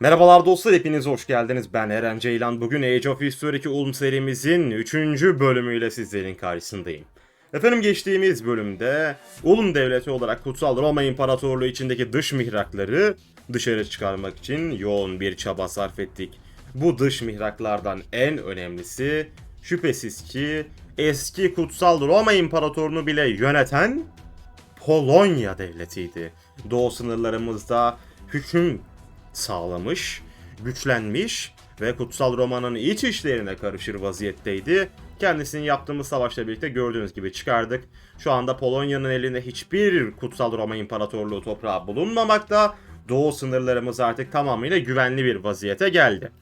Merhabalar dostlar hepiniz hoş geldiniz. Ben Eren Ceylan. Bugün Age of History 2 Ulm serimizin 3. bölümüyle sizlerin karşısındayım. Efendim geçtiğimiz bölümde Ulm Devleti olarak Kutsal Roma İmparatorluğu içindeki dış mihrakları dışarı çıkarmak için yoğun bir çaba sarf ettik. Bu dış mihraklardan en önemlisi şüphesiz ki eski Kutsal Roma İmparatorluğunu bile yöneten Polonya devletiydi. Doğu sınırlarımızda hüküm sağlamış, güçlenmiş ve Kutsal Roma'nın iç işlerine karışır vaziyetteydi. Kendisinin yaptığımız savaşla birlikte gördüğünüz gibi çıkardık. Şu anda Polonya'nın elinde hiçbir Kutsal Roma İmparatorluğu toprağı bulunmamakta. Doğu sınırlarımız artık tamamıyla güvenli bir vaziyete geldi.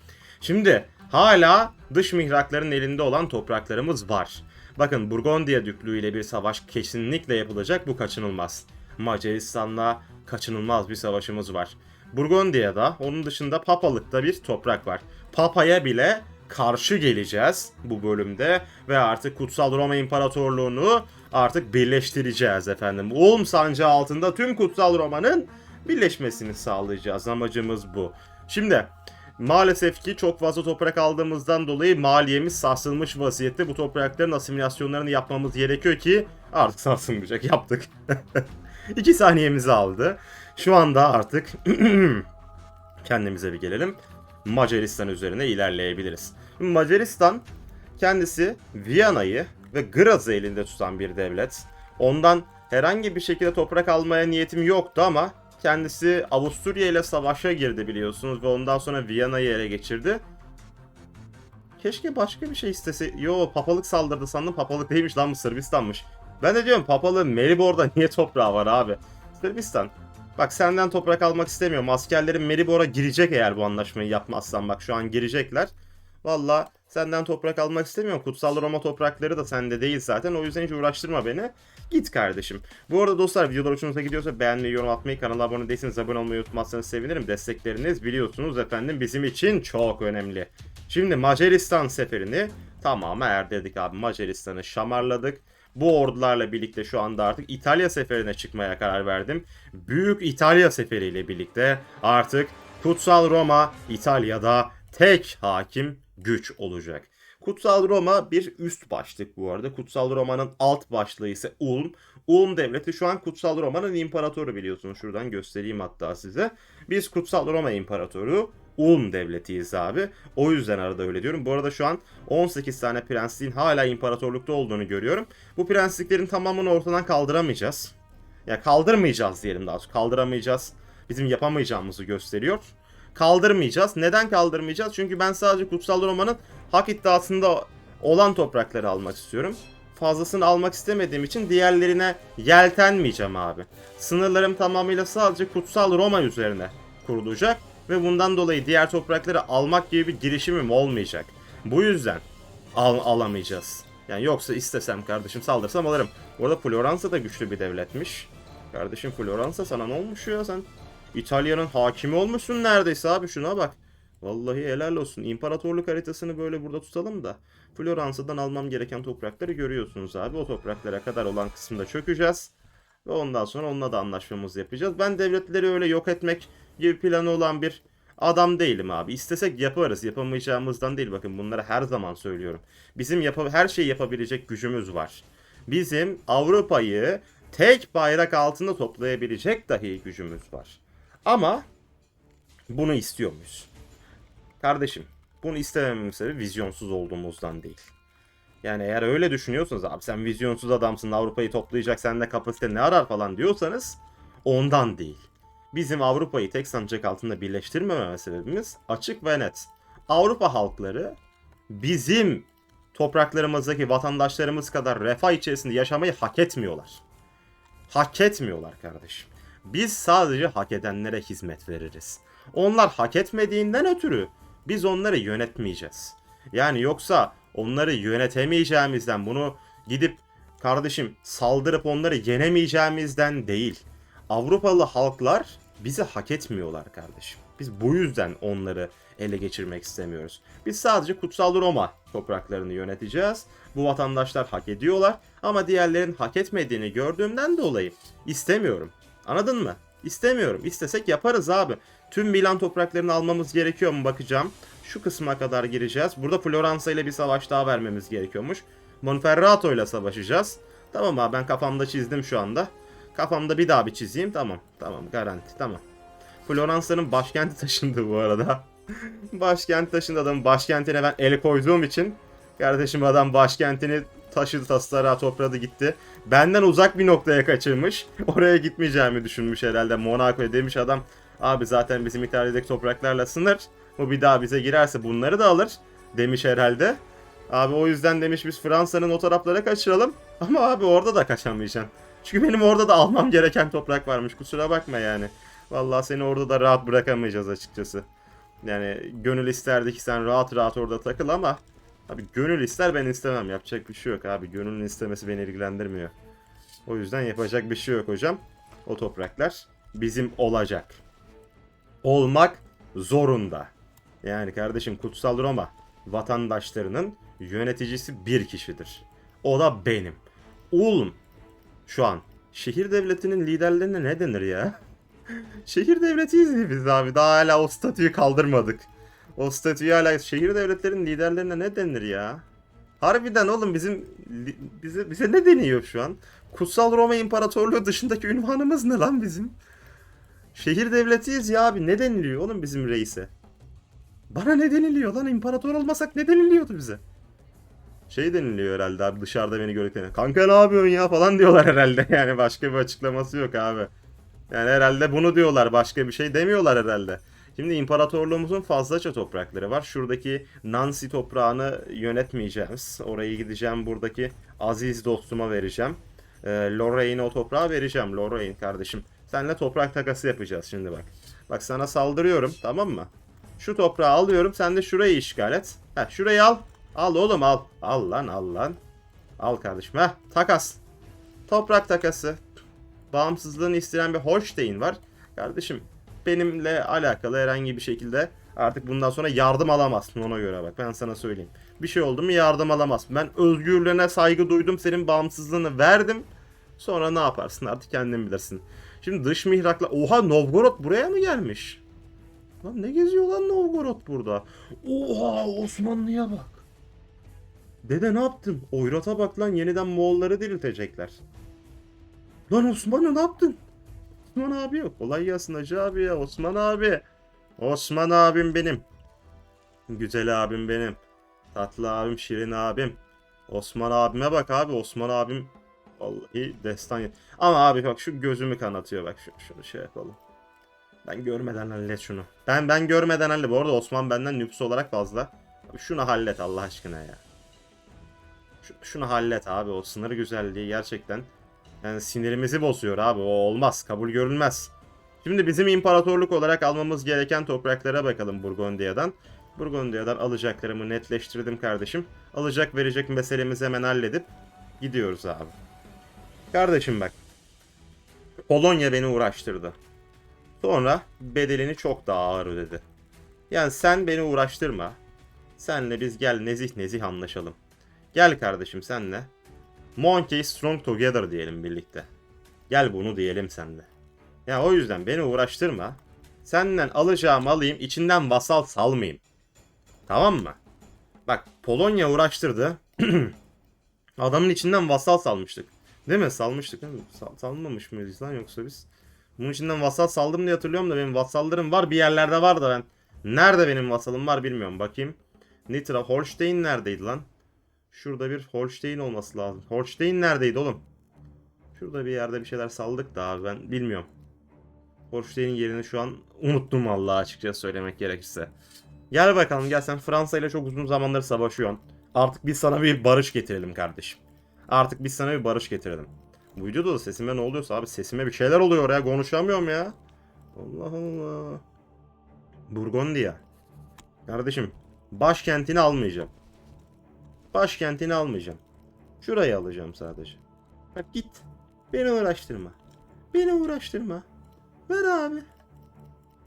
Şimdi hala dış mihrakların elinde olan topraklarımız var. Bakın Burgondiya Düklüğü ile bir savaş kesinlikle yapılacak bu kaçınılmaz. Macaristan'la kaçınılmaz bir savaşımız var. Burgondiya'da onun dışında Papalık'ta bir toprak var. Papa'ya bile karşı geleceğiz bu bölümde ve artık Kutsal Roma İmparatorluğunu artık birleştireceğiz efendim. Ulm sancağı altında tüm Kutsal Roma'nın birleşmesini sağlayacağız. Amacımız bu. Şimdi Maalesef ki çok fazla toprak aldığımızdan dolayı maliyemiz sarsılmış vaziyette. Bu toprakların asimilasyonlarını yapmamız gerekiyor ki artık sarsılmayacak. Yaptık. 2 saniyemizi aldı. Şu anda artık kendimize bir gelelim. Macaristan üzerine ilerleyebiliriz. Macaristan kendisi Viyana'yı ve Graz'ı elinde tutan bir devlet. Ondan herhangi bir şekilde toprak almaya niyetim yoktu ama kendisi Avusturya ile savaşa girdi biliyorsunuz ve ondan sonra Viyana'yı ele geçirdi. Keşke başka bir şey istese. Yo papalık saldırdı sandım. Papalık değilmiş lan bu Sırbistan'mış. Ben de diyorum papalığın Meribor'da niye toprağı var abi? Sırbistan. Bak senden toprak almak istemiyorum. Askerlerin Meribor'a girecek eğer bu anlaşmayı yapmazsan. Bak şu an girecekler. Valla senden toprak almak istemiyorum. Kutsal Roma toprakları da sende değil zaten. O yüzden hiç uğraştırma beni. Git kardeşim. Bu arada dostlar videolar hoşunuza gidiyorsa beğenmeyi, yorum atmayı, kanala abone değilseniz abone olmayı unutmazsanız sevinirim. Destekleriniz biliyorsunuz efendim bizim için çok önemli. Şimdi Macaristan seferini tamamı erdirdik abi. Macaristan'ı şamarladık. Bu ordularla birlikte şu anda artık İtalya seferine çıkmaya karar verdim. Büyük İtalya seferiyle birlikte artık Kutsal Roma İtalya'da tek hakim güç olacak. Kutsal Roma bir üst başlık bu arada. Kutsal Roma'nın alt başlığı ise Ulm. Ulm devleti şu an Kutsal Roma'nın imparatoru biliyorsunuz. Şuradan göstereyim hatta size. Biz Kutsal Roma imparatoru Ulm devletiyiz abi. O yüzden arada öyle diyorum. Bu arada şu an 18 tane prensliğin hala imparatorlukta olduğunu görüyorum. Bu prensliklerin tamamını ortadan kaldıramayacağız. Ya kaldırmayacağız diyelim daha doğrusu. Kaldıramayacağız. Bizim yapamayacağımızı gösteriyor kaldırmayacağız. Neden kaldırmayacağız? Çünkü ben sadece Kutsal Roma'nın hak iddiasında olan toprakları almak istiyorum. Fazlasını almak istemediğim için diğerlerine yeltenmeyeceğim abi. Sınırlarım tamamıyla sadece Kutsal Roma üzerine kurulacak ve bundan dolayı diğer toprakları almak gibi bir girişimim olmayacak. Bu yüzden al alamayacağız. Yani yoksa istesem kardeşim saldırsam alırım. Bu arada Floransa da güçlü bir devletmiş. Kardeşim Floransa sana ne olmuş ya sen? İtalya'nın hakimi olmuşsun neredeyse abi şuna bak. Vallahi helal olsun. İmparatorluk haritasını böyle burada tutalım da. Floransa'dan almam gereken toprakları görüyorsunuz abi. O topraklara kadar olan kısımda çökeceğiz. Ve ondan sonra onunla da anlaşmamızı yapacağız. Ben devletleri öyle yok etmek gibi planı olan bir adam değilim abi. İstesek yaparız. Yapamayacağımızdan değil. Bakın bunları her zaman söylüyorum. Bizim yap her şeyi yapabilecek gücümüz var. Bizim Avrupa'yı tek bayrak altında toplayabilecek dahi gücümüz var. Ama bunu istiyor muyuz? Kardeşim bunu istemememin sebebi vizyonsuz olduğumuzdan değil. Yani eğer öyle düşünüyorsanız abi sen vizyonsuz adamsın Avrupa'yı toplayacak sende kapasite ne arar falan diyorsanız ondan değil. Bizim Avrupa'yı tek sancak altında birleştirmememe sebebimiz açık ve net. Avrupa halkları bizim topraklarımızdaki vatandaşlarımız kadar refah içerisinde yaşamayı hak etmiyorlar. Hak etmiyorlar kardeşim. Biz sadece hak edenlere hizmet veririz. Onlar hak etmediğinden ötürü biz onları yönetmeyeceğiz. Yani yoksa onları yönetemeyeceğimizden bunu gidip kardeşim saldırıp onları yenemeyeceğimizden değil. Avrupalı halklar bizi hak etmiyorlar kardeşim. Biz bu yüzden onları ele geçirmek istemiyoruz. Biz sadece Kutsal Roma topraklarını yöneteceğiz. Bu vatandaşlar hak ediyorlar ama diğerlerin hak etmediğini gördüğümden dolayı istemiyorum. Anladın mı? İstemiyorum. İstesek yaparız abi. Tüm Milan topraklarını almamız gerekiyor mu bakacağım. Şu kısma kadar gireceğiz. Burada Floransa ile bir savaş daha vermemiz gerekiyormuş. Monferrato ile savaşacağız. Tamam abi ben kafamda çizdim şu anda. Kafamda bir daha bir çizeyim. Tamam. Tamam garanti. Tamam. Floransa'nın başkenti taşındı bu arada. Başkent taşındı adamın başkentine ben el koyduğum için kardeşim adam başkentini taşıdı taslara topradı gitti. Benden uzak bir noktaya kaçırmış. Oraya gitmeyeceğimi düşünmüş herhalde. Monaco'ya demiş adam. Abi zaten bizim İtalya'daki topraklarla sınır. O bir daha bize girerse bunları da alır. Demiş herhalde. Abi o yüzden demiş biz Fransa'nın o taraflara kaçıralım. Ama abi orada da kaçamayacaksın. Çünkü benim orada da almam gereken toprak varmış. Kusura bakma yani. Vallahi seni orada da rahat bırakamayacağız açıkçası. Yani gönül isterdi ki sen rahat rahat orada takıl ama abi gönül ister ben istemem. Yapacak bir şey yok abi. Gönülün istemesi beni ilgilendirmiyor. O yüzden yapacak bir şey yok hocam. O topraklar bizim olacak. Olmak zorunda. Yani kardeşim Kutsal Roma vatandaşlarının yöneticisi bir kişidir. O da benim. Ulm şu an şehir devletinin liderlerine ne denir ya? şehir devletiyiz biz abi. Daha hala o statüyü kaldırmadık. O statüyü hala şehir devletlerin liderlerine ne denir ya? Harbiden oğlum bizim bize bize ne deniyor şu an? Kutsal Roma İmparatorluğu dışındaki ünvanımız ne lan bizim? Şehir devletiyiz ya abi. Ne deniliyor oğlum bizim reise? Bana ne deniliyor lan? İmparator olmasak ne deniliyordu bize? Şey deniliyor herhalde abi dışarıda beni görürken. Kanka ne yapıyorsun ya falan diyorlar herhalde. Yani başka bir açıklaması yok abi. Yani herhalde bunu diyorlar. Başka bir şey demiyorlar herhalde. Şimdi imparatorluğumuzun fazlaca toprakları var. Şuradaki Nancy toprağını yönetmeyeceğiz. Orayı gideceğim buradaki aziz dostuma vereceğim. Ee, Lorraine'e o toprağı vereceğim. Lorraine kardeşim. Seninle toprak takası yapacağız şimdi bak. Bak sana saldırıyorum tamam mı? Şu toprağı alıyorum sen de şurayı işgal et. Heh şurayı al. Al oğlum al. Al lan al lan. Al kardeşim heh takas. Toprak takası. Bağımsızlığını isteyen bir Holstein var. Kardeşim benimle alakalı herhangi bir şekilde artık bundan sonra yardım alamazsın ona göre bak ben sana söyleyeyim. Bir şey oldu mu yardım alamazsın. Ben özgürlüğüne saygı duydum senin bağımsızlığını verdim. Sonra ne yaparsın artık kendin bilirsin. Şimdi dış mihrakla... Oha Novgorod buraya mı gelmiş? Lan ne geziyor lan Novgorod burada? Oha Osmanlı'ya bak. Dede ne yaptın? Oyrat'a bak lan yeniden Moğolları diriltecekler. Lan Osmanlı ne yaptın? Osman abi yok. Kolay gelsin Hacı abi ya. Osman abi. Osman abim benim. Güzel abim benim. Tatlı abim, şirin abim. Osman abime bak abi. Osman abim vallahi destan. Ama abi bak şu gözümü kanatıyor bak. Şu, şunu şey yapalım. Ben görmeden hallet şunu. Ben ben görmeden hallet. Bu arada Osman benden nüfus olarak fazla. Abi şunu hallet Allah aşkına ya. Şu, şunu hallet abi. O sınır güzelliği gerçekten. Yani sinirimizi bozuyor abi. O olmaz. Kabul görülmez. Şimdi bizim imparatorluk olarak almamız gereken topraklara bakalım Burgundiya'dan. Burgundiya'dan alacaklarımı netleştirdim kardeşim. Alacak verecek meselemizi hemen halledip gidiyoruz abi. Kardeşim bak. Polonya beni uğraştırdı. Sonra bedelini çok daha ağır ödedi. Yani sen beni uğraştırma. Senle biz gel nezih nezih anlaşalım. Gel kardeşim senle. Monkey Strong Together diyelim birlikte. Gel bunu diyelim senle. Ya o yüzden beni uğraştırma. Senden alacağım alayım içinden vasal salmayayım. Tamam mı? Bak Polonya uğraştırdı. Adamın içinden vasal salmıştık. Değil mi? Salmıştık değil mi? Sal- salmamış mıyız lan yoksa biz? Bunun içinden vasal saldım diye hatırlıyorum da benim vasallarım var bir yerlerde var da ben. Nerede benim vasalım var bilmiyorum. Bakayım. Nitra Holstein neredeydi lan? Şurada bir Holstein olması lazım. Holstein neredeydi oğlum? Şurada bir yerde bir şeyler saldık da abi ben bilmiyorum. Holstein'in yerini şu an unuttum vallahi açıkça söylemek gerekirse. Gel bakalım gel sen Fransa ile çok uzun zamandır savaşıyorsun. Artık biz sana bir barış getirelim kardeşim. Artık biz sana bir barış getirelim. Bu videoda da sesime ne oluyorsa abi sesime bir şeyler oluyor ya konuşamıyorum ya. Allah Allah. Burgundiya. Kardeşim başkentini almayacağım. Başkentini almayacağım. Şurayı alacağım sadece. Bak git. Beni uğraştırma. Beni uğraştırma. Ver abi.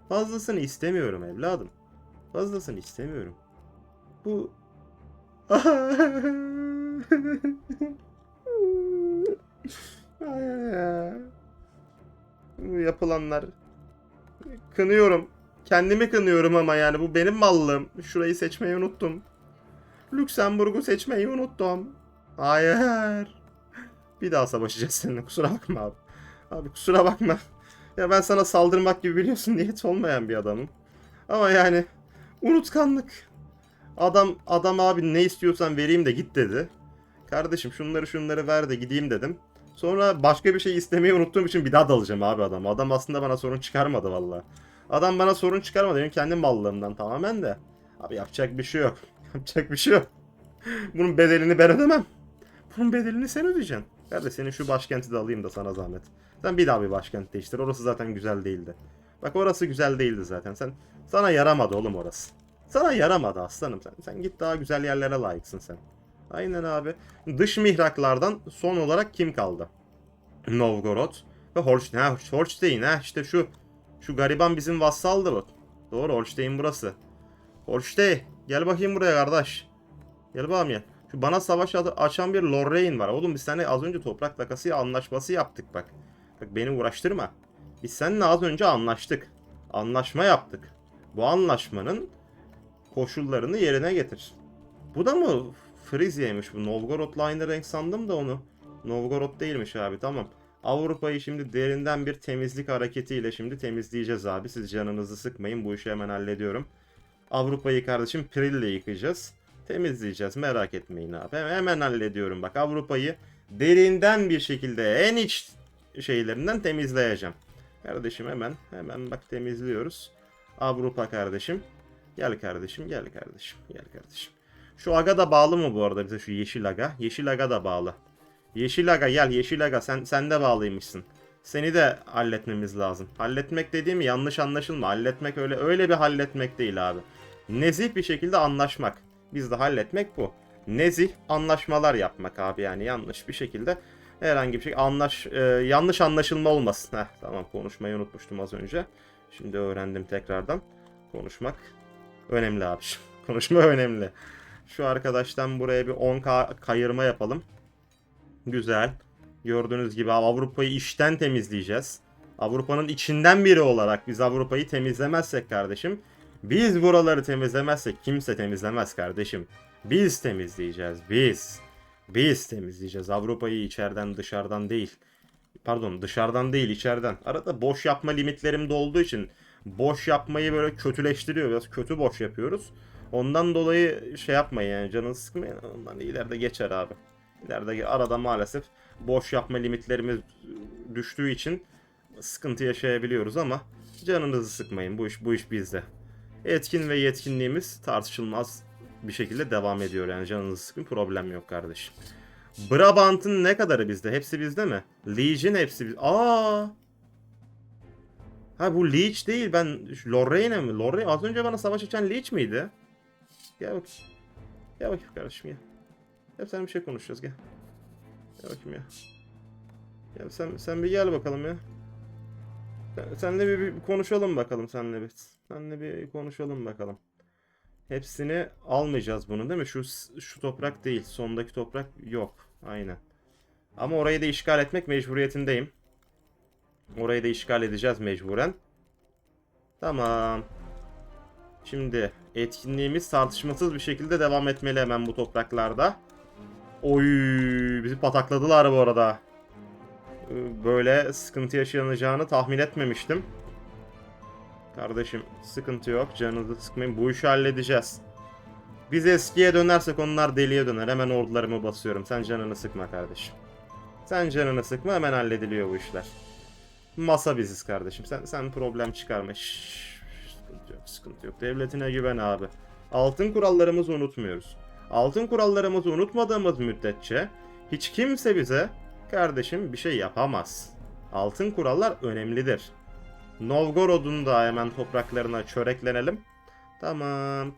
Fazlasını istemiyorum evladım. Fazlasını istemiyorum. Bu... Bu yapılanlar... Kınıyorum. Kendimi kınıyorum ama yani bu benim mallım. Şurayı seçmeyi unuttum. Lüksemburg'u seçmeyi unuttum. Hayır. Bir daha savaşacağız seninle kusura bakma abi. Abi kusura bakma. Ya ben sana saldırmak gibi biliyorsun niyet olmayan bir adamım. Ama yani unutkanlık. Adam adam abi ne istiyorsan vereyim de git dedi. Kardeşim şunları şunları ver de gideyim dedim. Sonra başka bir şey istemeyi unuttuğum için bir daha dalacağım abi adam. Adam aslında bana sorun çıkarmadı valla. Adam bana sorun çıkarmadı benim kendi mallığımdan tamamen de. Abi yapacak bir şey yok. Yapacak bir şey yok. Bunun bedelini ben ödemem. Bunun bedelini sen ödeyeceksin. Kardeş senin şu başkenti de alayım da sana zahmet. Sen bir daha bir başkent değiştir. Orası zaten güzel değildi. Bak orası güzel değildi zaten. Sen sana yaramadı oğlum orası. Sana yaramadı aslanım sen. Sen git daha güzel yerlere layıksın sen. Aynen abi. Dış mihraklardan son olarak kim kaldı? Novgorod ve Holstein. Ha, Holstein ha işte şu şu gariban bizim vassaldı bu. Doğru Holstein burası. Holstein gel bakayım buraya kardeş. Gel bakayım ya. Şu bana savaş açan bir Lorraine var. Oğlum biz seninle az önce toprak takası anlaşması yaptık bak. Bak beni uğraştırma. Biz seninle az önce anlaştık. Anlaşma yaptık. Bu anlaşmanın koşullarını yerine getir. Bu da mı Frizya'ymış bu? Novgorod'la aynı renk sandım da onu. Novgorod değilmiş abi tamam. Avrupa'yı şimdi derinden bir temizlik hareketiyle şimdi temizleyeceğiz abi. Siz canınızı sıkmayın bu işi hemen hallediyorum. Avrupa'yı kardeşim Prill'le yıkayacağız. Temizleyeceğiz merak etmeyin abi. Hemen hallediyorum bak Avrupa'yı derinden bir şekilde en iç şeylerinden temizleyeceğim. Kardeşim hemen hemen bak temizliyoruz. Avrupa kardeşim. Gel kardeşim gel kardeşim gel kardeşim. Şu aga da bağlı mı bu arada bize şu yeşil aga? Yeşil aga da bağlı. Yeşil aga gel yeşil aga sen sen de bağlıymışsın. Seni de halletmemiz lazım. Halletmek dediğim yanlış anlaşılma. Halletmek öyle öyle bir halletmek değil abi. Nezih bir şekilde anlaşmak. Bizde halletmek bu. Nezih anlaşmalar yapmak abi yani yanlış bir şekilde herhangi bir şey anlaş e, yanlış anlaşılma olmasın. Heh, tamam konuşmayı unutmuştum az önce. Şimdi öğrendim tekrardan. Konuşmak önemli abi. Konuşma önemli. Şu arkadaştan buraya bir 10k kayırma yapalım. Güzel. Gördüğünüz gibi Avrupa'yı içten temizleyeceğiz. Avrupa'nın içinden biri olarak biz Avrupa'yı temizlemezsek kardeşim. Biz buraları temizlemezsek kimse temizlemez kardeşim. Biz temizleyeceğiz biz. Biz temizleyeceğiz Avrupa'yı içeriden dışarıdan değil. Pardon dışarıdan değil içeriden. Arada boş yapma limitlerim de olduğu için boş yapmayı böyle kötüleştiriyor. Biraz kötü boş yapıyoruz. Ondan dolayı şey yapmayın yani canınızı sıkmayın. Ondan ileride geçer abi. İleride arada maalesef boş yapma limitlerimiz düştüğü için sıkıntı yaşayabiliyoruz ama canınızı sıkmayın. Bu iş bu iş bizde. Etkin ve yetkinliğimiz tartışılmaz bir şekilde devam ediyor yani canınızı sıkın problem yok kardeşim. Brabant'ın ne kadarı bizde? Hepsi bizde mi? Legion hepsi bizde. Aa! Ha bu Leech değil ben Lorraine mi? Lorraine az önce bana savaş açan Leech miydi? Gel bakayım. Gel bakayım kardeşim gel. Gel sen bir şey konuşacağız gel. Gel bakayım ya. Gel sen, sen bir gel bakalım ya. Sen, senle bir, bir konuşalım bakalım senle bir. Senle bir konuşalım bakalım. Hepsini almayacağız bunu değil mi? Şu şu toprak değil. Sondaki toprak yok. Aynen. Ama orayı da işgal etmek mecburiyetindeyim. Orayı da işgal edeceğiz mecburen. Tamam. Şimdi etkinliğimiz tartışmasız bir şekilde devam etmeli hemen bu topraklarda. Oy, bizi patakladılar bu arada. Ee, Böyle sıkıntı yaşanacağını tahmin etmemiştim. Kardeşim sıkıntı yok. Canınızı sıkmayın. Bu işi halledeceğiz. Biz eskiye dönersek onlar deliye döner. Hemen ordularımı basıyorum. Sen canını sıkma kardeşim. Sen canını sıkma hemen hallediliyor bu işler. Masa biziz kardeşim. Sen sen problem çıkarma. Şşş, sıkıntı yok, sıkıntı yok. Devletine güven abi. Altın kurallarımızı unutmuyoruz. Altın kurallarımızı unutmadığımız müddetçe hiç kimse bize kardeşim bir şey yapamaz. Altın kurallar önemlidir. Novgorod'un da hemen topraklarına çöreklenelim. Tamam.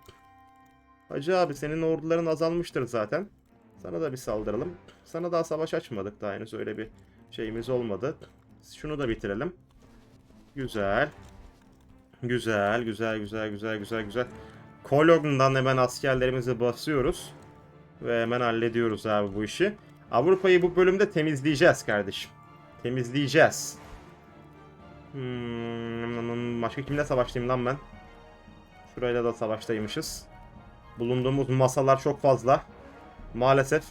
Hacı abi senin orduların azalmıştır zaten. Sana da bir saldıralım. Sana daha savaş açmadık daha henüz öyle bir şeyimiz olmadı. Şunu da bitirelim. Güzel. Güzel, güzel, güzel, güzel, güzel, güzel. Kologn'dan hemen askerlerimizi basıyoruz. Ve hemen hallediyoruz abi bu işi. Avrupa'yı bu bölümde temizleyeceğiz kardeşim. Temizleyeceğiz. Hmm, başka kimle savaştayım lan ben? Şurayla da savaştaymışız. Bulunduğumuz masalar çok fazla. Maalesef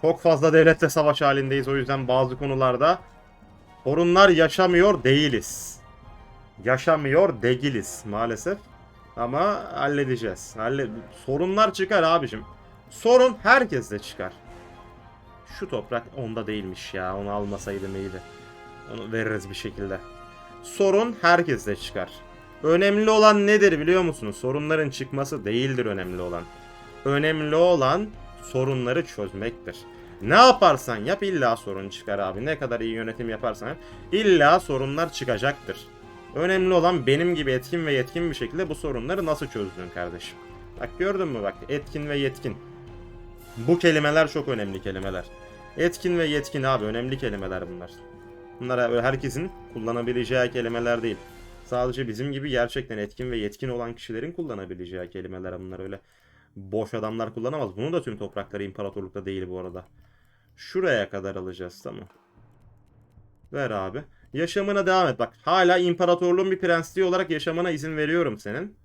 çok fazla devletle savaş halindeyiz. O yüzden bazı konularda sorunlar yaşamıyor değiliz. Yaşamıyor değiliz maalesef. Ama halledeceğiz. Halle Sorunlar çıkar abicim. Sorun herkeste çıkar. Şu toprak onda değilmiş ya. Onu almasaydım iyiydi. Onu veririz bir şekilde. Sorun herkeste çıkar. Önemli olan nedir biliyor musunuz? Sorunların çıkması değildir önemli olan. Önemli olan sorunları çözmektir. Ne yaparsan yap illa sorun çıkar abi. Ne kadar iyi yönetim yaparsan yap, illa sorunlar çıkacaktır. Önemli olan benim gibi etkin ve yetkin bir şekilde bu sorunları nasıl çözdün kardeşim. Bak gördün mü bak etkin ve yetkin. Bu kelimeler çok önemli kelimeler. Etkin ve yetkin abi önemli kelimeler bunlar. Bunlar öyle herkesin kullanabileceği kelimeler değil. Sadece bizim gibi gerçekten etkin ve yetkin olan kişilerin kullanabileceği kelimeler bunlar öyle. Boş adamlar kullanamaz. Bunu da tüm toprakları imparatorlukta değil bu arada. Şuraya kadar alacağız tamam. Ver abi. Yaşamına devam et. Bak hala imparatorluğun bir prensliği olarak yaşamana izin veriyorum senin.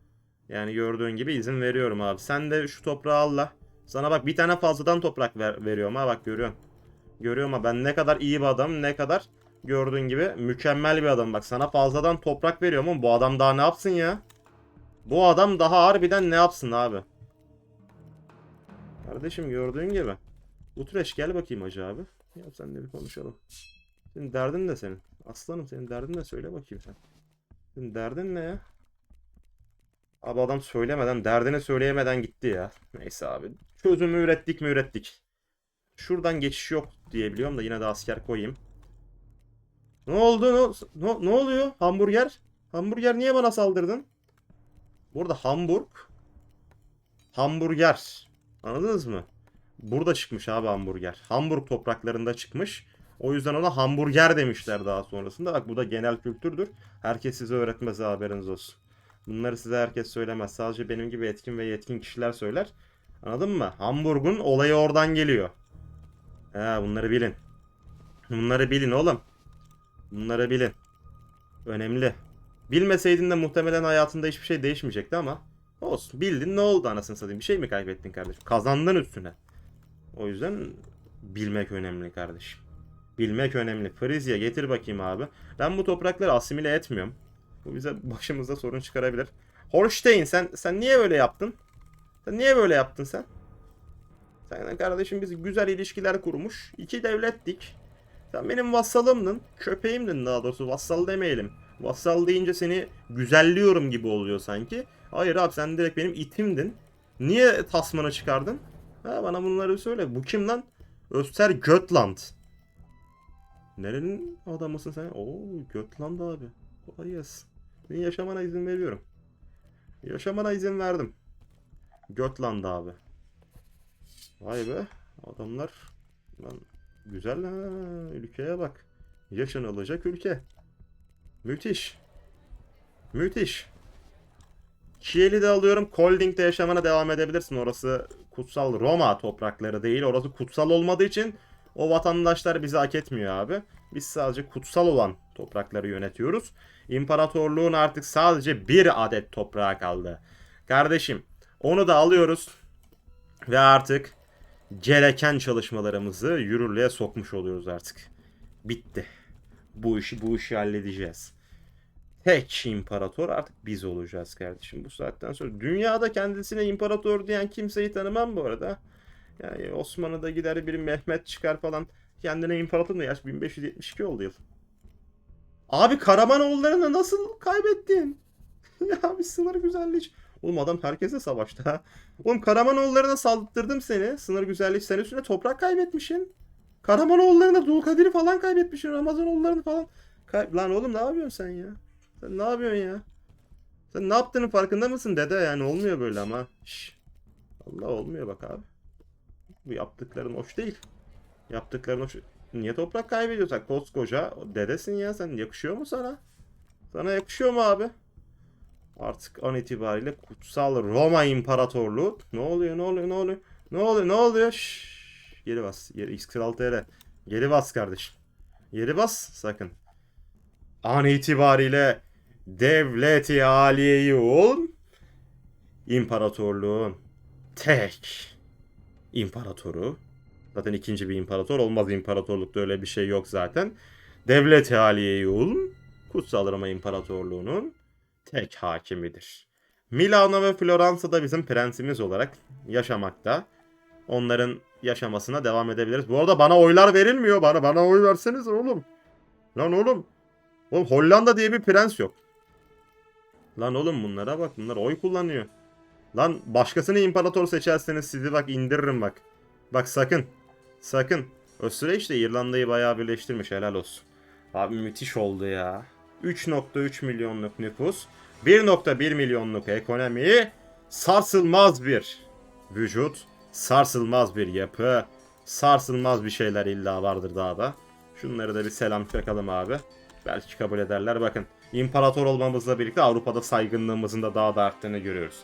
Yani gördüğün gibi izin veriyorum abi. Sen de şu toprağı al la. Sana bak bir tane fazladan toprak ver, veriyorum ha bak görüyorsun. Görüyorum ha ben ne kadar iyi bir adam ne kadar gördüğün gibi mükemmel bir adam. Bak sana fazladan toprak veriyorum ama bu adam daha ne yapsın ya? Bu adam daha harbiden ne yapsın abi? Kardeşim gördüğün gibi. Utreş gel bakayım hacı abi. Ya seninle bir konuşalım. Senin derdin ne senin? Aslanım senin derdin ne? Söyle bakayım sen. Senin derdin ne ya? Abi adam söylemeden, derdini söyleyemeden gitti ya. Neyse abi. Çözümü ürettik mi ürettik. Şuradan geçiş yok diye biliyorum da yine de asker koyayım. Ne oldu? Ne, ne, ne oluyor? Hamburger? Hamburger niye bana saldırdın? Burada Hamburg. Hamburger. Anladınız mı? Burada çıkmış abi hamburger. Hamburg topraklarında çıkmış. O yüzden ona hamburger demişler daha sonrasında. Bak bu da genel kültürdür. Herkes size öğretmez ha, haberiniz olsun. Bunları size herkes söylemez. Sadece benim gibi etkin ve yetkin kişiler söyler. Anladın mı? Hamburg'un olayı oradan geliyor. He bunları bilin. Bunları bilin oğlum. Bunları bilin. Önemli. Bilmeseydin de muhtemelen hayatında hiçbir şey değişmeyecekti ama olsun. Bildin ne oldu anasını satayım. Bir şey mi kaybettin kardeşim? Kazandın üstüne. O yüzden bilmek önemli kardeşim. Bilmek önemli. Frizya getir bakayım abi. Ben bu toprakları asimile etmiyorum. Bu bize başımızda sorun çıkarabilir. Holstein sen sen niye böyle yaptın? Sen niye böyle yaptın sen? Sen kardeşim biz güzel ilişkiler kurmuş. İki devlettik. Sen benim vassalımdın. Köpeğimdin daha doğrusu. Vassal demeyelim. Vassal deyince seni güzelliyorum gibi oluyor sanki. Hayır abi sen direkt benim itimdin. Niye tasmanı çıkardın? Ha bana bunları söyle. Bu kim lan? Öster Götland. Nerenin adamısın sen? Oo Götland abi. Kolay gelsin. Senin yaşamana izin veriyorum. Yaşamana izin verdim. Götland abi. Vay be. Adamlar lan güzel ha. Ülkeye bak. Yaşanılacak ülke. Müthiş. Müthiş. Kiel'i de alıyorum. Kolding'de yaşamana devam edebilirsin. Orası kutsal Roma toprakları değil. Orası kutsal olmadığı için o vatandaşlar bizi hak etmiyor abi. Biz sadece kutsal olan toprakları yönetiyoruz. İmparatorluğun artık sadece bir adet toprağı kaldı. Kardeşim onu da alıyoruz. Ve artık gereken çalışmalarımızı yürürlüğe sokmuş oluyoruz artık. Bitti. Bu işi bu işi halledeceğiz. Tek imparator artık biz olacağız kardeşim bu saatten sonra. Dünyada kendisine imparator diyen kimseyi tanımam bu arada. Yani Osmanlı'da gider bir Mehmet çıkar falan. Kendine imparator da yaş 1572 oldu yıl. Abi Karamanoğullarını nasıl kaybettin? ya bir sınır güzellik. Oğlum adam herkese savaştı ha. Oğlum Karamanoğullarına saldırdım seni. Sınır güzellik. Sen üstüne toprak kaybetmişsin. Karamanoğullarına Dulkadir'i falan kaybetmişsin. Ramazanoğullarını falan. Kay- Lan oğlum ne yapıyorsun sen ya? Sen ne yapıyorsun ya? Sen ne yaptığının farkında mısın dede? Yani olmuyor böyle ama. Şş. Allah olmuyor bak abi. Bu yaptıkların hoş değil. Yaptıkların hoş. Niye toprak kaybediyorsak koskoca dedesin ya sen yakışıyor mu sana? Sana yakışıyor mu abi? Artık an itibariyle kutsal Roma İmparatorluğu. Ne oluyor ne oluyor ne oluyor? Ne oluyor ne oluyor? Şşş. Geri bas. Geri X Kral TR. Geri bas kardeşim. Geri bas sakın. an itibariyle devleti aliyeyi ol imparatorluğun tek imparatoru zaten ikinci bir imparator olmaz imparatorlukta öyle bir şey yok zaten devlet-i aliyeyi ol Kutsal Roma İmparatorluğu'nun tek hakimidir. Milano ve Floransa'da bizim prensimiz olarak yaşamakta. Onların yaşamasına devam edebiliriz. Bu arada bana oylar verilmiyor. Bana bana oy verseniz oğlum. Lan oğlum. Oğlum Hollanda diye bir prens yok. Lan oğlum bunlara bak. Bunlar oy kullanıyor. Lan başkasını imparator seçerseniz sizi bak indiririm bak. Bak sakın. Sakın. Österreich de İrlanda'yı bayağı birleştirmiş. Helal olsun. Abi müthiş oldu ya. 3.3 milyonluk nüfus. 1.1 milyonluk ekonomi. Sarsılmaz bir vücut. Sarsılmaz bir yapı. Sarsılmaz bir şeyler illa vardır daha da. Şunları da bir selam çakalım abi. Belki kabul ederler. Bakın imparator olmamızla birlikte Avrupa'da saygınlığımızın da daha da arttığını görüyoruz.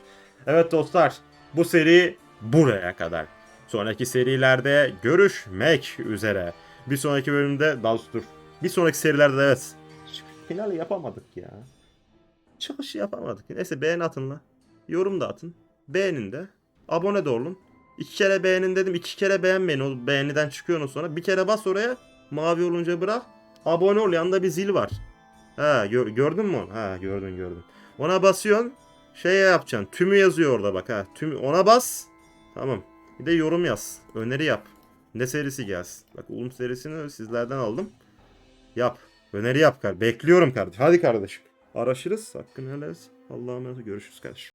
Evet dostlar bu seri buraya kadar. Sonraki serilerde görüşmek üzere. Bir sonraki bölümde daha dur. Bir sonraki serilerde evet. Finali yapamadık ya. Çıkışı yapamadık. Neyse beğen atın la. Yorum da atın. Beğenin de. Abone de olun. İki kere beğenin dedim. iki kere beğenmeyin. O beğeniden çıkıyorsunuz sonra. Bir kere bas oraya. Mavi olunca bırak. Abone ol. Yanında bir zil var. Ha gör- gördün mü onu? Ha gördün gördün. Ona basıyorsun. Şey yapacaksın. Tümü yazıyor orada bak ha. Tümü ona bas. Tamam. Bir de yorum yaz. Öneri yap. Ne serisi gelsin? Bak Ulum serisini sizlerden aldım. Yap. Öneri yap kardeşim. Bekliyorum kardeşim. Hadi kardeşim. Araşırız. Hakkını helal. Allah'a emanet. Görüşürüz kardeşim.